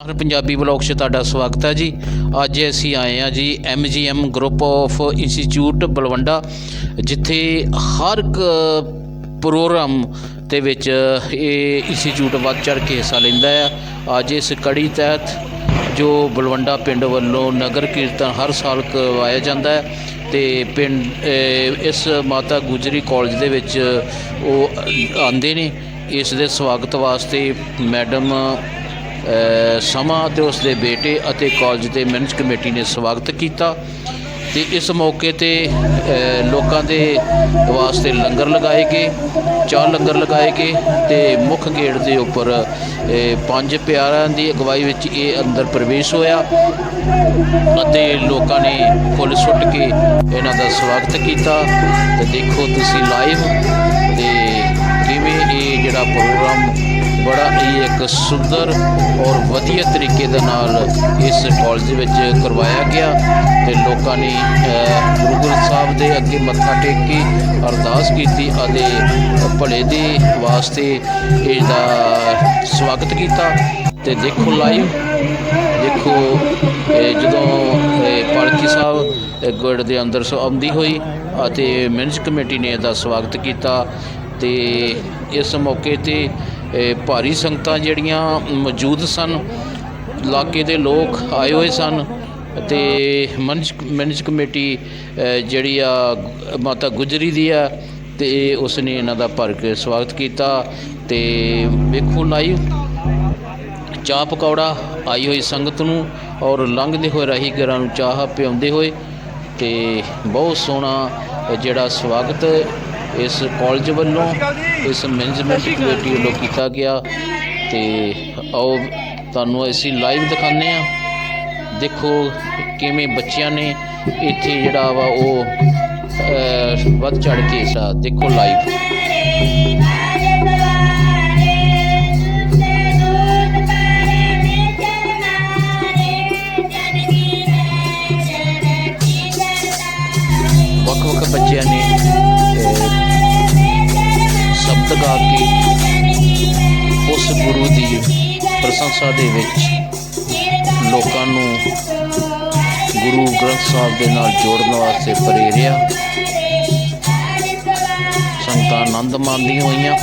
ਹਰ Punjabi blog 'ਚ ਤੁਹਾਡਾ ਸਵਾਗਤ ਹੈ ਜੀ। ਅੱਜ ਅਸੀਂ ਆਏ ਆ ਜੀ MGM group of institute Balwanda, ਜਿੱਥੇ ਹਰ ਇੱਕ ਪ੍ਰੋਗਰਾਮ ਦੇ ਵਿੱਚ ਇਹ ਇੰਸਟੀਚਿਊਟ ਵੱਧ ਚੜ ਕੇ ਹਿੱਸਾ ਲੈਂਦਾ ਆ ਅੱਜ ਇਸ ਕੜੀ ਤਹਿਤ ਜੋ ਬਲਵੰਡਾ ਪਿੰਡ ਵੱਲੋਂ ਨਗਰ ਕੀਰਤਨ ਹਰ ਸਾਲ ਕਰਵਾਇਆ ਜਾਂਦਾ ਹੈ ਤੇ ਪਿੰਡ ਇਸ ਮਾਤਾ ਗੁਜਰੀ ਕਾਲਜ ਦੇ ਵਿੱਚ ਉਹ ਆਉਂਦੇ ਨੇ। ਇਸ ਦੇ ਸਵਾਗਤ ਵਾਸਤੇ ਮੈਡਮ ਸਮਾਂ ਤੇ ਉਸ ਦੇ ਬੇਟੇ ਅਤੇ ਕਾਲਜ ਦੇ ਮੈਨੇਜ ਕਮੇਟੀ ਨੇ ਸਵਾਗਤ ਕੀਤਾ ਤੇ ਇਸ ਮੌਕੇ ਤੇ ਲੋਕਾਂ ਦੇ ਵਾਸਤੇ ਲੰਗਰ ਲਗਾਏ ਗਏ, ਚਾਹ ਲੰਗਰ ਲਗਾਏ ਗਏ ਤੇ ਮੁੱਖ ਗੇਟ ਦੇ ਉੱਪਰ ਪੰਜ ਪਿਆਰਿਆਂ ਦੀ ਅਗਵਾਈ ਵਿੱਚ ਇਹ ਅੰਦਰ ਪ੍ਰਵੇਸ਼ ਹੋਇਆ ਅਤੇ ਲੋਕਾਂ ਨੇ ਫੁੱਲ ਸੁੱਟ ਕੇ ਇਹਨਾਂ ਦਾ ਸਵਾਗਤ ਕੀਤਾ। ਤੇ ਦੇਖੋ ਤੁਸੀਂ ਲਾਈਵ ਤੇ ਕਿਵੇਂ ਇਹ ਜਿਹੜਾ ਪ੍ਰੋਗਰਾਮ ਬੜਾ ਹੀ ਇੱਕ ਸੁੰਦਰ ਔਰ ਵਧੀਆ ਤਰੀਕੇ ਦੇ ਨਾਲ ਇਸ ਕਾਲਜ ਵਿੱਚ ਕਰਵਾਇਆ ਗਿਆ ਤੇ ਲੋਕਾਂ ਨੇ ਗੁਰੂ ਗ੍ਰੰਥ ਸਾਹਿਬ ਦੇ ਅੱਗੇ ਮੱਥਾ ਟੇਕ ਕੇ ਅਰਦਾਸ ਕੀਤੀ ਅਤੇ ਭਲੇ ਦੇ ਵਾਸਤੇ ਇਸ ਸਵਾਗਤ ਕੀਤਾ। ਤੇ ਦੇਖੋ ਲਾਈਵ ਦੇਖੋ ਜਦੋਂ, ਇਹ ਪਾਲਕੀ ਸਾਹਿਬ, ਇਹ ਦੇ ਅੰਦਰ ਸੋ, ਆਉਂਦੀ ਹੋਈ ਅਤੇ ਮੈਨੇਜ ਕਮੇਟੀ ਨੇ ਇਹਦਾ ਸਵਾਗਤ ਕੀਤਾ। ਤੇ ਇਸ ਮੌਕੇ ਤੇ ਭਾਰੀ ਸੰਗਤਾਂ ਜਿਹੜੀਆਂ ਮੌਜੂਦ ਸਨ, ਇਲਾਕੇ ਦੇ ਲੋਕ ਆਏ ਹੋਏ ਸਨ ਤੇ ਮੈਨੇਜ ਮੈਨੇਜ ਕਮੇਟੀ ਜਿਹੜੀ ਆ, ਮਾਤਾ ਗੁਜਰੀ ਦੀ ਆ ਤੇ ਉਸ ਨੇ ਇਹਨਾਂ ਦਾ ਭਰ ਕੇ ਸਵਾਗਤ ਕੀਤਾ ਤੇ ਵੇਖੋ ਲਾਈਵ। ਚਾਹ ਪਕੌੜਾ ਆਈ ਹੋਈ ਸੰਗਤ ਨੂੰ ਔਰ ਲੰਘਦੇ ਹੋਏ ਰਾਹੀਗਰਾਂ ਨੂੰ ਚਾਹ ਪਿਆਉਂਦੇ ਹੋਏ ਤੇ ਬਹੁਤ ਸੋਹਣਾ ਜਿਹੜਾ ਸਵਾਗਤ ਇਸ ਕਾਲਜ ਵੱਲੋਂ ਇਸ ਮੈਨੇਜਮੈਂਟ ਕਮੇਟੀ ਵੱਲੋਂ ਕੀਤਾ ਗਿਆ ਤੇ ਆਓ ਤੁਹਾਨੂੰ ਅਸੀਂ ਲਾਈਵ ਦਿਖਾਉਂਦੇ ਆ ਦੇਖੋ ਕਿਵੇਂ ਬੱਚਿਆਂ ਨੇ ਇੱਥੇ ਜਿਹੜਾ ਵਾ ਉਹ ਵੱਧ ਚੜ ਕੇ ਸਾ ਦੇਖੋ ਲਾਈਵ ਵੱਖ ਵੱਖ ਬੱਚਿਆਂ ਨੇ ਸ਼ਬਦ ਕੇ ਉਸ ਗੁਰੂ ਦੀ ਪ੍ਰਸ਼ੰਸਾ ਦੇ ਵਿੱਚ ਲੋਕਾਂ ਨੂੰ ਗੁਰੂ ਗ੍ਰੰਥ ਸਾਹਿਬ ਦੇ ਨਾਲ ਜੋੜਨ ਵਾਸਤੇ ਪ੍ਰੇਰਿਆ। ਸੰਗਤਾਂ ਆਨੰਦ ਮਾਣਦੀਆਂ ਹੋਈਆਂ।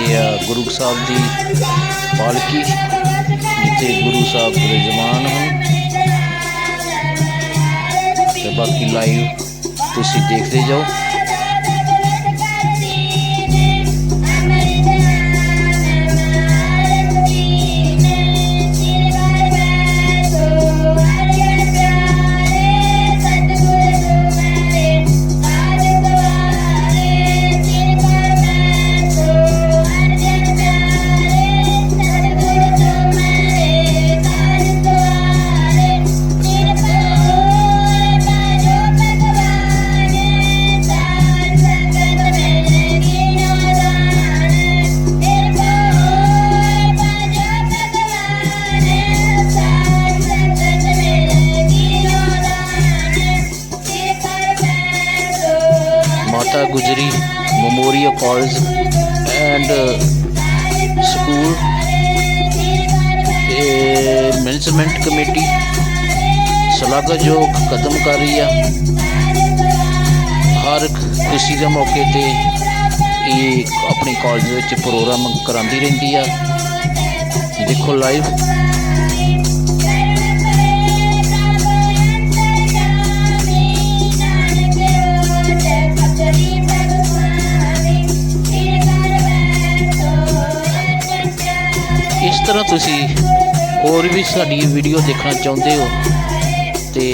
ਇਹ ਆ ਗੁਰੂ ਸਾਹਿਬ ਦੀ ਪਾਲਕੀ, ਜਿੱਥੇ ਗੁਰੂ ਸਾਹਿਬ ਵਿਰਾਜਮਾਨ ਹਨ। ਬਾਕੀ ਲਾਈਵ ਤੁਸੀਂ ਦੇਖਦੇ ਜਾਓ। ਮੈਮੋਰੀਅਲ ਕਾਲਜ ਐਂਡ ਸਕੂਲ ਇਹ ਮੈਨੇਜਮੈਂਟ ਕਮੇਟੀ ਸ਼ਲਾਘਾਯੋਗ ਕਦਮ ਕਰ ਰਹੀ ਆ ਹਰ ਖੁਸ਼ੀ ਦੇ ਮੌਕੇ ਤੇ ਇਹ ਆਪਣੇ ਕਾਲਜ ਵਿੱਚ ਪ੍ਰੋਗਰਾਮ ਕਰਾਉਂਦੀ ਰਹਿੰਦੀ ਆ। ਦੇਖੋ ਲਾਈਵ ਤਰ੍ਹਾਂ ਤੁਸੀਂ ਹੋਰ ਵੀ ਸਾਡੀ ਵੀਡੀਓ ਦੇਖਣਾ ਚਾਹੁੰਦੇ ਹੋ, ਤੇ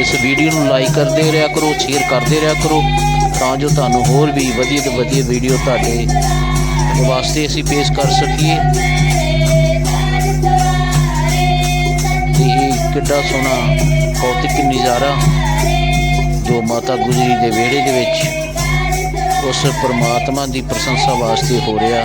ਇਸ ਵੀਡੀਓ ਨੂੰ ਲਾਈਕ ਕਰਦੇ ਰਿਹਾ ਕਰੋ ਸ਼ੇਅਰ ਕਰਦੇ ਰਿਹਾ ਕਰੋ, ਤਾਂ ਜੋ ਤੁਹਾਨੂੰ ਹੋਰ ਵੀ ਵਧੀਆ ਤੋਂ ਵਧੀਆ ਵੀਡੀਓ ਤੁਹਾਡੇ ਵਾਸਤੇ ਅਸੀਂ ਪੇਸ਼ ਕਰ ਸਕੀਏ। ਇਹ ਕਿੱਡਾ ਸੋਹਣਾ ਭੌਤਿਕ ਨਜ਼ਾਰਾ ਜੋ ਮਾਤਾ ਗੁਜਰੀ ਦੇ ਵਿਹੜੇ ਦੇ ਵਿੱਚ ਉਸ ਪਰਮਾਤਮਾ ਦੀ ਪ੍ਰਸ਼ੰਸਾ ਵਾਸਤੇ ਹੋ ਰਿਹਾ।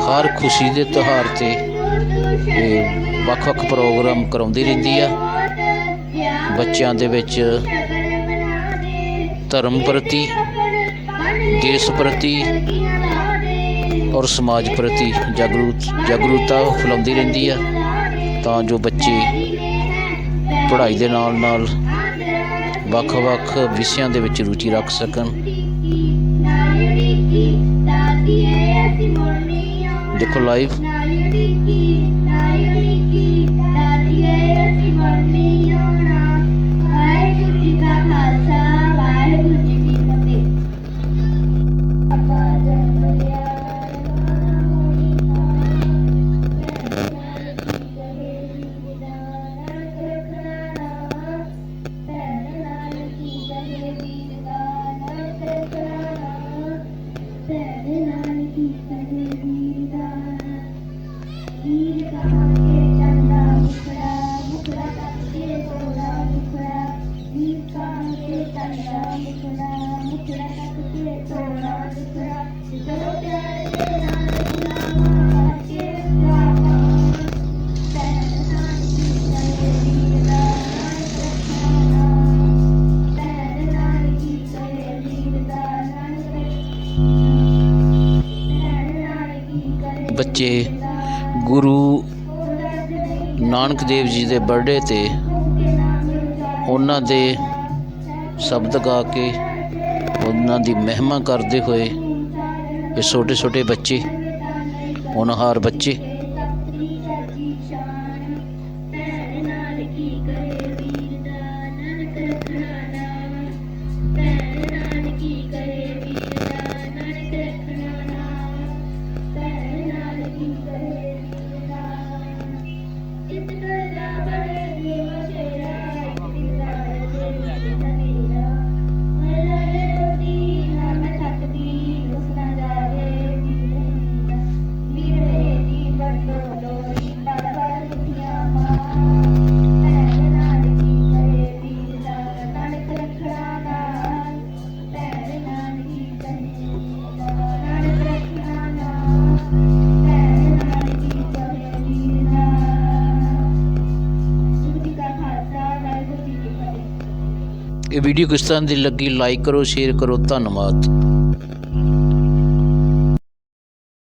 ਹਰ ਖੁਸ਼ੀ ਦੇ ਤਿਉਹਾਰ ਤੇ ਇਹ ਵੱਖ-ਵੱਖ ਪ੍ਰੋਗਰਾਮ ਕਰਾਉਂਦੀ ਰਹਿੰਦੀ ਆ। ਬੱਚਿਆਂ ਦੇ ਵਿੱਚ ਧਰਮ ਪ੍ਰਤੀ, ਦੇਸ਼ ਪ੍ਰਤੀ ਔਰ ਸਮਾਜ ਪ੍ਰਤੀ ਜਾਗਰੂਕ ਜਾਗਰੂਕਤਾ ਫੈਲਾਉਂਦੀ ਰਹਿੰਦੀ ਆ। ਤਾਂ ਜੋ ਬੱਚੇ ਪੜ੍ਹਾਈ ਦੇ ਨਾਲ ਨਾਲ ਵੱਖ-ਵੱਖ ਵਿਸ਼ਿਆਂ ਦੇ ਵਿੱਚ ਰੁਚੀ ਰੱਖ ਸਕਣ। ਦੇਖੋ ਲਾਈਵ ਬੱਚੇ ਗੁਰੂ ਨਾਨਕ ਦੇਵ ਜੀ ਦੇ ਬਰਥਡੇ ਤੇ ਉਹਨਾਂ ਦੇ ਸ਼ਬਦ ਗਾ ਕੇ ਉਹਨਾਂ ਦੀ ਮਹਿਮਾ ਕਰਦੇ ਹੋਏ ਇਹ ਛੋਟੇ ਛੋਟੇ ਬੱਚੇ, ਹੋਣਹਾਰ ਬੱਚੇ ਇਹ ਵੀਡੀਓ ਕਿਸ ਤਰ੍ਹਾਂ ਦੀ ਲੱਗੀ? ਲਾਈਕ ਕਰੋ ਸ਼ੇਅਰ ਕਰੋ ਧੰਨਵਾਦ।